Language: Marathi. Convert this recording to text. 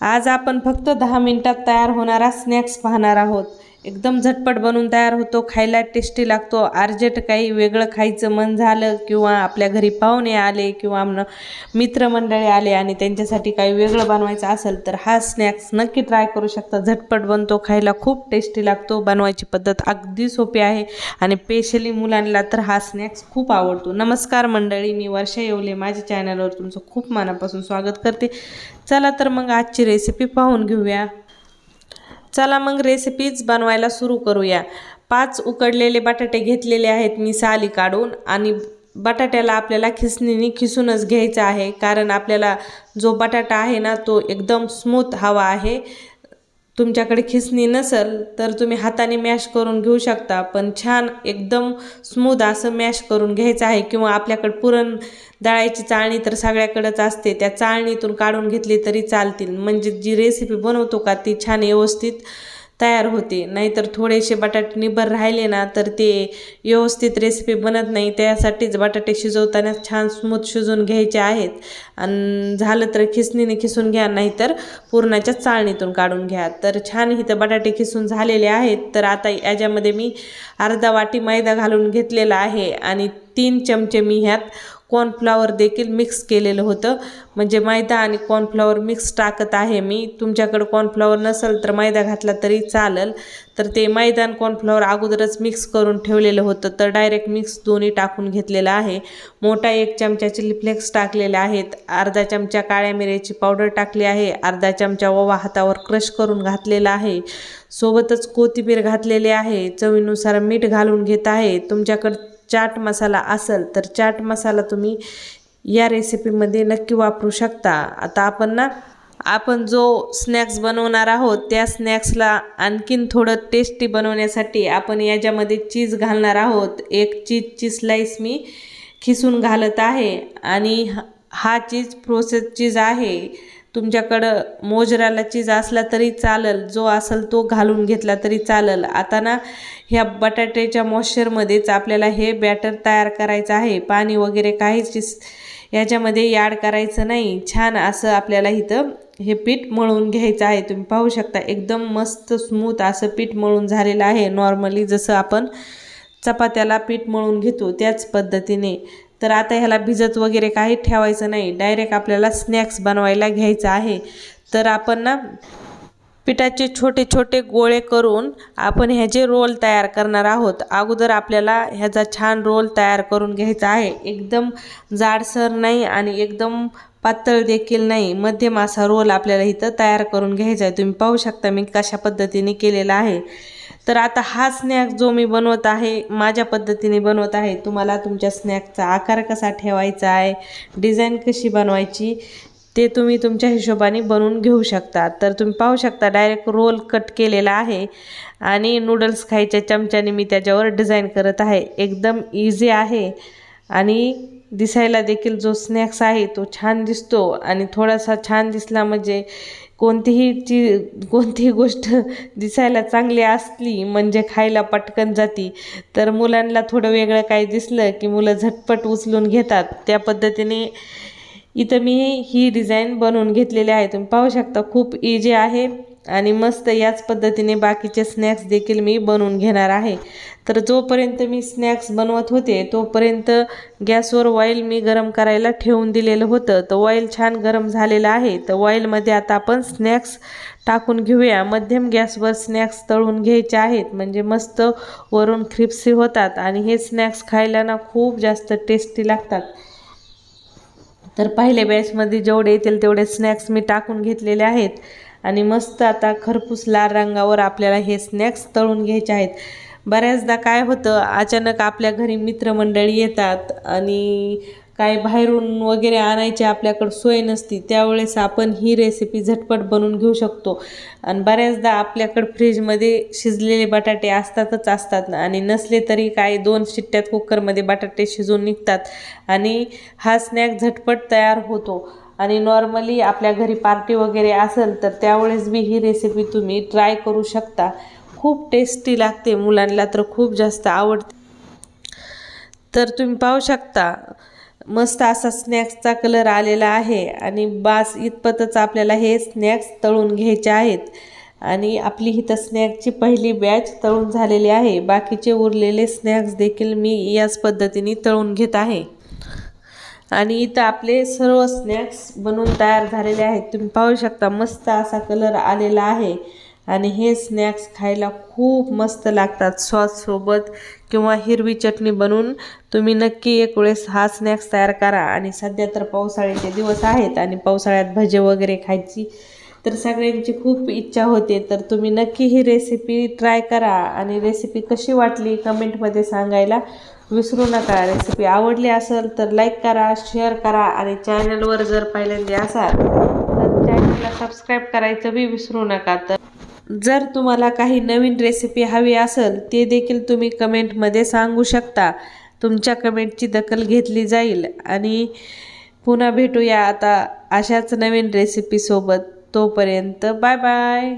आज आपण फक्त दहा मिनिटात तयार होणारा स्नॅक्स पाहणार आहोत. एकदम झटपट बनवून तयार होतो खायला टेस्टी लागतो. अर्जंट काही वेगळं खायचं मन झालं किंवा आपल्या घरी पाहुणे आले किंवा आमनं मित्रमंडळी आले आणि त्यांच्यासाठी काही वेगळं बनवायचं असेल तर हा स्नॅक्स नक्की ट्राय करू शकता. झटपट बनतो खायला खूप टेस्टी लागतो. बनवायची पद्धत अगदी सोपी आहे आणि स्पेशली मुलांना तर हा स्नॅक्स खूप आवडतो. नमस्कार मंडळी मी वर्षा येवले. माझ्या चॅनलवर तुमचं खूप मनापासून स्वागत करते. चला तर मग आजची रेसिपी पाहून घेऊया. चला मग रेसिपीज बनवायला सुरू करूया. पाच उकडलेले बटाटे घेतलेले आहेत मी साली काढून आणि बटाट्याला आपल्याला खिसणीने खिसूनच घ्यायचा आहे कारण आपल्याला जो बटाटा आहे ना तो एकदम स्मूथ हवा आहे. तुमच्याकडे खिसणी नसेल तर तुम्ही हाताने मॅश करून घेऊ शकता पण छान एकदम स्मूद असं मॅश करून घ्यायचं आहे किंवा आपल्याकडे पुरण दळायची चाळणी तर सगळ्याकडंच असते त्या चाळणीतून काढून घेतली तरी चालतील. म्हणजे जी रेसिपी बनवतो का ती छान व्यवस्थित तयार होते. नाहीतर थोडेसे बटाटे निबर राहिले ना तर ते व्यवस्थित रेसिपी बनत नाही. त्यासाठीच बटाटे शिजवताना छान स्मूथ शिजवून घ्यायचे आहेत. आणि झालं तर खिसणीने खिसून घ्या नाहीतर पुरणाच्या चाळणीतून काढून घ्या. तर छान इथं बटाटे खिसून झालेले आहेत. तर आता याच्यामध्ये मी अर्धा वाटी मैदा घालून घेतलेला आहे. आणि तीन चमचे मी ह्यात कॉर्नफ्लॉवर देखील मिक्स केलेलं होतं. म्हणजे मैदा आणि कॉर्नफ्लॉवर मिक्स टाकत आहे मी. तुमच्याकडं कॉर्नफ्लॉवर नसेल तर मैदा घातला तरी चालेल. तर ते मैदा आणि कॉर्नफ्लॉवर अगोदरच मिक्स करून ठेवलेलं होतं. तर डायरेक्ट मिक्स दोन्ही टाकून घेतलेलं आहे. मोठा एक चमचा चिली फ्लेक्स टाकलेले आहेत. अर्धा चमचा काळ्या मिऱ्याची पावडर टाकली आहे. अर्धा चमचा ओवा हातावर क्रश करून घातलेला आहे. सोबतच कोथिंबीर घातलेली आहे. चवीनुसार मीठ घालून घेत आहे. तुमच्याकडं चाट मसाला असेल तर चाट मसाला तुम्ही या रेसिपीमध्ये नक्की वापरू शकता. आता आपण ना आपण जो स्नॅक्स बनवणार आहोत त्या स्नॅक्सला आणखीन थोडं टेस्टी बनवण्यासाठी आपण याच्यामध्ये चीज घालणार आहोत. एक चीजची स्लाईस मी खिसून घालत आहे आणि हा चीज प्रोसेस चीज आहे. तुमच्याकडं मोजराला चीज असला तरी चालल जो असेल तो घालून घेतला तरी चालल. आता ना ह्या बटाट्याच्या मॉइश्चरमध्येच आपल्याला हे बॅटर तयार करायचं आहे. पाणी वगैरे काहीच याच्यामध्ये ॲड करायचं नाही. छान असं आपल्याला इथं हे पीठ मळून घ्यायचं आहे. तुम्ही पाहू शकता एकदम मस्त स्मूथ असं पीठ मळून झालेलं आहे. नॉर्मली जसं आपण चपात्याला पीठ मळून घेतो त्याच पद्धतीने. तर आता ह्याला भिजत वगैरे काही ठेवायचं नाही. डायरेक्ट आपल्याला स्नॅक्स बनवायला घ्यायचं आहे. तर आपण ना पिठाचे छोटे छोटे गोळे करून आपण ह्याचे रोल तयार करणार आहोत अगोदर आपल्याला ह्याचा छान रोल तयार करून घ्यायचा आहे. एकदम जाडसर नाही आणि एकदम पातळ देखील नाही. मध्यम असा रोल आपल्याला इथं तयार करून घ्यायचा आहे. तुम्ही पाहू शकता मी कशा पद्धतीने केलेला आहे. तर आता हा स्नॅक जो मी बनवत आहे माझ्या पद्धतीने बनवत आहे. तुम्हाला तुमच्या स्नॅकचा आकार कसा ठेवायचा आहे डिझाईन कशी बनवायची ते तुम्ही तुमच्या हिशोबाने बनवून घेऊ शकता. तर तुम्ही पाहू शकता डायरेक्ट रोल कट केलेला आहे. आणि नूडल्स खायच्या चमच्याने मी त्याच्यावर डिझाईन करत आहे. एकदम इझी आहे. आणि दिसायला देखील जो स्नॅक्स आहे तो छान दिसतो आणि थोडासा छान दिसला म्हणजे कोणतीही ची कोणतीही गोष्ट दिसायला चांगली असली म्हणजे खायला पटकन जाती. तर मुलांना थोडं वेगळं काही दिसलं की मुलं झटपट उचलून घेतात. त्या पद्धतीने इथं मी ही डिझाईन बनवून घेतलेली आहे. तुम्ही पाहू शकता खूप इजी आहे. आणि मस्त याच पद्धतीने बाकीचे स्नॅक्स देखील मी बनवून घेणार आहे. तर जोपर्यंत मी स्नॅक्स बनवत होते तोपर्यंत गॅसवर ऑइल मी गरम करायला ठेवून दिलेलं होतं. तर ऑइल छान गरम झालेलं आहे. तर ऑइलमध्ये आता आपण स्नॅक्स टाकून घेऊया. मध्यम गॅसवर स्नॅक्स तळून घ्यायचे आहेत. म्हणजे मस्त वरून क्रिप्सी होतात आणि हे स्नॅक्स खायला ना खूप जास्त टेस्टी लागतात. तर पहिल्या बॅचमध्ये जेवढे येतील तेवढे स्नॅक्स मी टाकून घेतलेले आहेत. आणि मस्त आता खरपूस लाल रंगावर आपल्याला हे स्नॅक्स तळून घ्यायचे आहेत. बऱ्याचदा काय होतं अचानक आपल्या घरी मित्रमंडळी येतात आणि काय बाहेरून वगैरे आणायची आपल्याकडं सोय नसती त्यावेळेस आपण ही रेसिपी झटपट बनवून घेऊ शकतो. आणि बऱ्याचदा आपल्याकडं फ्रीजमध्ये शिजलेले बटाटे असतातच असतात आणि नसले तरी काय दोन शिट्ट्यात कुकरमध्ये बटाटे शिजून निघतात आणि हा स्नॅक झटपट तयार होतो. आणि नॉर्मली आपल्या घरी पार्टी वगैरे असेल तर त्यावेळेस बी ही रेसिपी तुम्ही ट्राय करू शकता. खूप टेस्टी लागते मुलांना तर खूप जास्त आवडते. तर तुम्ही पाहू शकता मस्त असा स्नॅक्सचा कलर आलेला आहे आणि बास इतपतच आपल्याला हे स्नॅक्स तळून घ्यायचे आहेत. आणि आपली इथं स्नॅक्सची पहिली बॅच तळून झालेली आहे. बाकीचे उरलेले स्नॅक्स देखील मी याच पद्धतीने तळून घेत आहे. आणि इथं आपले सर्व स्नॅक्स बनवून तयार झालेले आहेत. तुम्ही पाहू शकता मस्त असा कलर आलेला आहे. आणि हे स्नॅक्स खायला खूप मस्त लागतात. सॉससोबत किंवा हिरवी चटणी बनवून तुम्ही नक्की एक वेळेस हा स्नॅक्स तयार करा. आणि सध्या तर पावसाळ्याचे दिवस आहेत आणि पावसाळ्यात भजे वगैरे खायची तर सगळ्यांची खूप इच्छा होते. तर तुम्ही नक्की ही रेसिपी ट्राय करा आणि रेसिपी कशी वाटली कमेंटमध्ये सांगायला विसरू नका. रेसिपी आवडली असेल तर लाईक करा शेअर करा आणि चॅनलवर जर पहिल्यांदा असाल तर चॅनलला सबस्क्राईब करायचं बी विसरू नका. तर जर तुम्हाला काही नवीन रेसिपी हवी असेल ते देखील तुम्ही कमेंटमध्ये सांगू शकता. तुमच्या कमेंटची दखल घेतली जाईल. आणि पुन्हा भेटूया आता अशाच नवीन रेसिपीसोबत तोपर्यंत बाय बाय.